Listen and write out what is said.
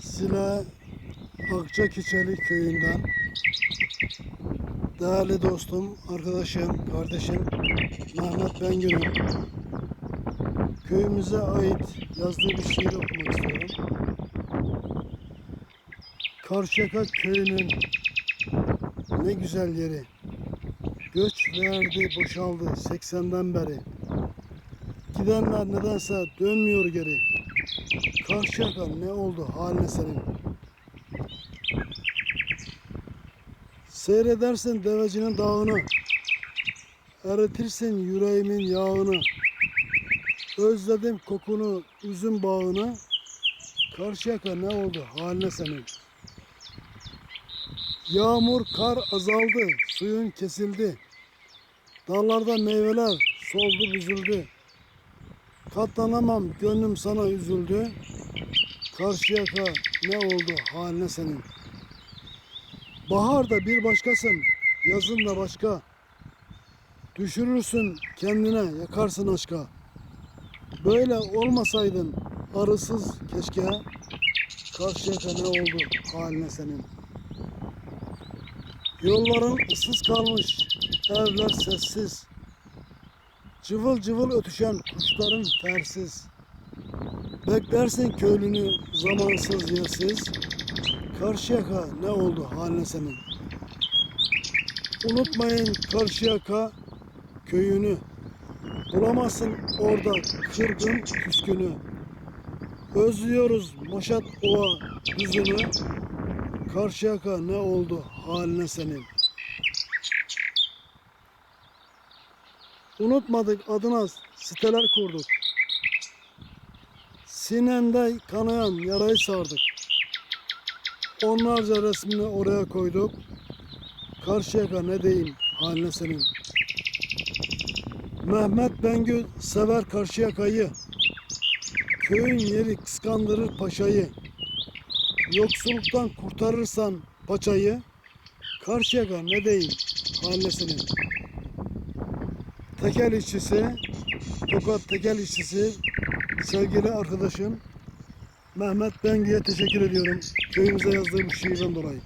Sile Akçakiçeli köyünden değerli dostum, arkadaşım, kardeşim Mehmet Bengül'ün köyümüze ait yazdığı bir şiir okumak istiyorum. Karşıyaka köyünün ne güzel yeri. Göç verdi, boşaldı 80'den beri. Gidenler nedense dönmüyor geri. Karşıyaka ne oldu haline senin? Seyredersin devecinin dağını, eritirsin yüreğimin yağını. Özledim kokunu, üzüm bağını. Karşıyaka ne oldu haline senin? Yağmur, kar azaldı, suyun kesildi. Dallarda meyveler soldu, büzüldü. Katlanamam, gönlüm sana üzüldü. Karşıyaka ne oldu haline senin? Baharda bir başkasın, yazın da başka. Düşürürsün kendine, yakarsın aşka. Böyle olmasaydın arısız keşke. Karşıyaka ne oldu haline senin? Yolların ıssız kalmış, evler sessiz. Cıvıl cıvıl ötüşen kuşların tersiz. Beklersin köylünü zamansız yersiz. Karşıyaka ne oldu haline senin? Unutmayın Karşıyaka köyünü. Bulamazsın orada kırgın küskünü. Özlüyoruz Maşat Ova yüzünü. Karşıyaka ne oldu haline senin? Unutmadık adına siteler kurduk. Sinende kanayan yarayı sardık. Onlarca resmini oraya koyduk. Karşıyaka ne diyeyim haline senin. Mehmet Bengü sever Karşıyaka'yı. Köyün yeri kıskandırır paşayı. Yoksulluktan kurtarırsan paçayı. Karşıyaka ne diyeyim haline senin. Tekel işçisi, Tokat tekel işçisi, sevgili arkadaşım Mehmet Bengü'ye teşekkür ediyorum. Köyümüze yazdığı bu şiirden dolayı.